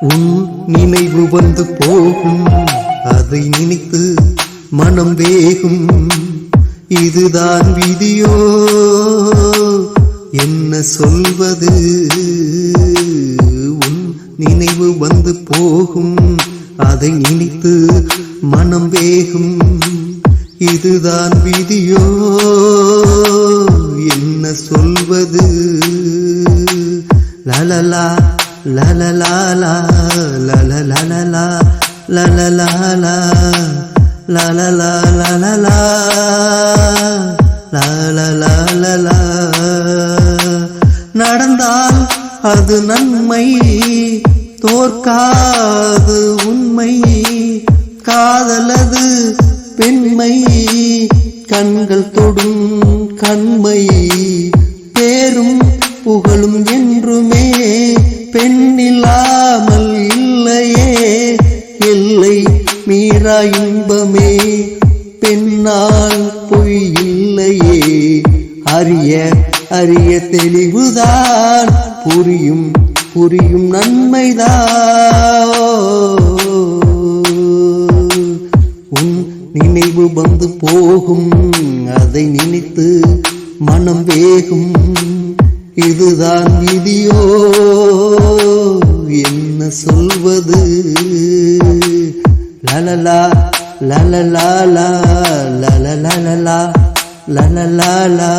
உன் நினைவு வந்து போகும். அதை நினைத்து மனம் வேகும். இதுதான் விதியோ என்ன சொல்வது? உன் நினைவு வந்து போகும். அதை நினைத்து மனம் வேகும். இதுதான் விதியோ என்ன சொல்வது? லலலா. லலலாலா லலலலலா லலலாலா லலலா லலலா நடந்தால் அது நன்மை தோற்காது உண்மை காதலது பெண்மை கண்கள் தொடும் கண்மை பேரும் புகழும் என்றுமே பெண்ணில்லாமல் இல்லையே. எல்லை மீறா இன்பமே. பெண்ணால் பொய் இல்லையே. அரிய அரிய தெளிவுதான். புரியும் புரியும் நன்மைதான். உன் நினைவு வந்து போகும். அதை நினைத்து மனம் வேகும். இதுதான் விதியோ என்ன சொல்வது லலலா லலலாலா லலலலலா லலலாலா